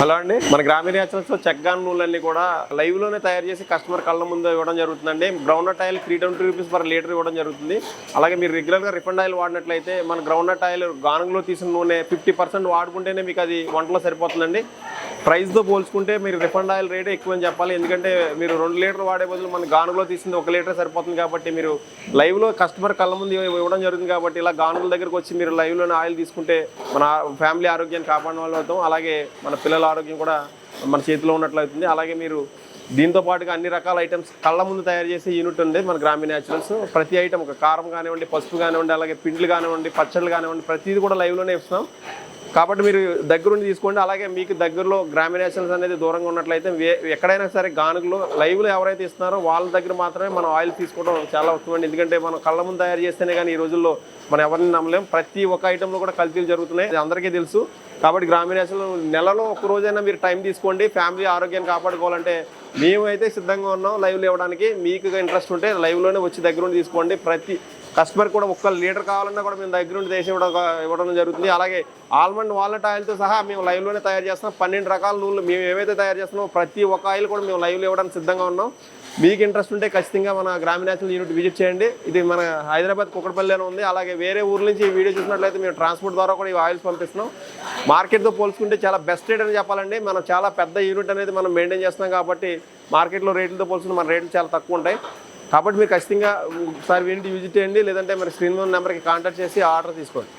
Hello అండి. మన గ్రామీణ న్యాచురల్స్లో చెక్గాన్ నూలన్నీ కూడా లైవ్లోనే తయారు చేసి కస్టమర్ కళ్ళ ముందు ఇవ్వడం జరుగుతుందండి. Groundnut oil three twenty rupees per litre ఇవ్వడం జరుగుతుంది. అలాగే మీరు రెగ్యులర్గా రిఫండ్ ఆయిల్ వాడినట్లయితే మన గ్రౌండ్నట్ ఆయిల్ గానుగులో తీసిన నూనె ఫిఫ్టీ పర్సెంట్ వాడుకుంటేనే మీకు అది వంటలో సరిపోతుందండి. ప్రైస్తో పోల్చుకుంటే మీరు రిఫండ్ ఆయిల్ రేటే ఎక్కువ అని చెప్పాలి. ఎందుకంటే మీరు రెండు లీటర్ వాడే బదులు మన గానుగులో తీసింది ఒక లీటర్ సరిపోతుంది కాబట్టి మీరు లైవ్లో కస్టమర్ కళ్ళ ముందు ఇవ్వడం జరుగుతుంది కాబట్టి ఇలా గానుగుల దగ్గరకు వచ్చి మీరు లైవ్లోనే ఆయిల్ తీసుకుంటే మన ఫ్యామిలీ ఆరోగ్యాన్ని కాపాడడం వల్ల అవుతాం. అలాగే మన పిల్లల ఆరోగ్యం కూడా మన చేతిలో ఉన్నట్లు అవుతుంది. అలాగే మీరు దీంతో పాటుగా అన్ని రకాల ఐటమ్స్ కళ్ళ ముందు తయారు చేసే యూనిట్ ఉంది మన గ్రామీణ న్యాచురల్స్. ప్రతి ఐటమ్ ఒక కారం కానివ్వండి పసుపు కానివ్వండి అలాగే పిండ్లు కానివ్వండి పచ్చళ్ళు కానివ్వండి ప్రతిదీ కూడా లైవ్లోనే ఇస్తున్నాం. కాబట్టి మీరు దగ్గరుండి తీసుకోండి. అలాగే మీకు దగ్గరలో గ్రామీణ అనేది దూరంగా ఉన్నట్లయితే వే- ఎక్కడైనా సరే గానుగులు లైవ్లో ఎవరైతే ఇస్తున్నారో వాళ్ళ దగ్గర మాత్రమే మనం ఆయిల్ తీసుకోవడం చాలా ఉత్తమండి ఎందుకంటే మనం కళ్ళ ముందు తయారు చేస్తేనే కానీ ఈ రోజుల్లో మనం ఎవరిని నమ్మలేం. ప్రతి ఒక్క ఐటెంలో కూడా కల్తీలు జరుగుతున్నాయి. అందరికీ తెలుసు. కాబట్టి గ్రామీణ నెలలో ఒక రోజైనా మీరు టైం తీసుకోండి. ఫ్యామిలీ ఆరోగ్యాన్ని కాపాడుకోవాలంటే మేమైతే సిద్ధంగా ఉన్నాం లైవ్లో ఇవ్వడానికి. మీకు ఇంట్రెస్ట్ ఉంటే లైవ్లోనే వచ్చి దగ్గరుండి తీసుకోండి. ప్రతి కస్టమర్ కూడా ఒక్క లీటర్ కావాలన్నా కూడా మేము దగ్గరుండి తీసి ఇవ్వడం ఇవ్వడం జరుగుతుంది. అలాగే ఆల్మండ్ వాల్నట్ ఆయిల్తో సహా మేము లైవ్లోనే తయారు చేస్తున్నాం. పన్నెండు రకాల నూనెలు మేము ఏవైతే తయారు చేస్తున్నామో ప్రతి ఒక్క ఆయిల్ కూడా మేము లైవ్లో ఇవ్వడానికి సిద్ధంగా ఉన్నాం. మీకు ఇంట్రెస్ట్ ఉంటే ఖచ్చితంగా మన గ్రామీణ నేషనల్ యూనిట్ విజిట్ చేయండి. ఇది మన హైదరాబాద్ కుక్కడపల్లిలో ఉంది. అలాగే వేరే ఊర్ల నుంచి ఈ వీడియో చూసినట్లయితే మేము ట్రాన్స్పోర్ట్ ద్వారా కూడా ఈ ఆయిల్స్ పంపిస్తున్నాం. మార్కెట్తో పోల్చుకుంటే చాలా బెస్ట్ రేట్ అని చెప్పాలండి. మనం చాలా పెద్ద యూనిట్ అనేది మనం మెయింటైన్ చేస్తున్నాం కాబట్టి మార్కెట్లో రేట్లతో పోల్చుకుంటే మన రేట్లు చాలా తక్కువ ఉంటాయి. కాబట్టి మీరు ఖచ్చితంగా ఒకసారి వీటి విజిట్ చేయండి లేదంటే మరి స్క్రీన్ నెంబర్కి కాంటాక్ట్ చేసి ఆర్డర్ తీసుకోండి.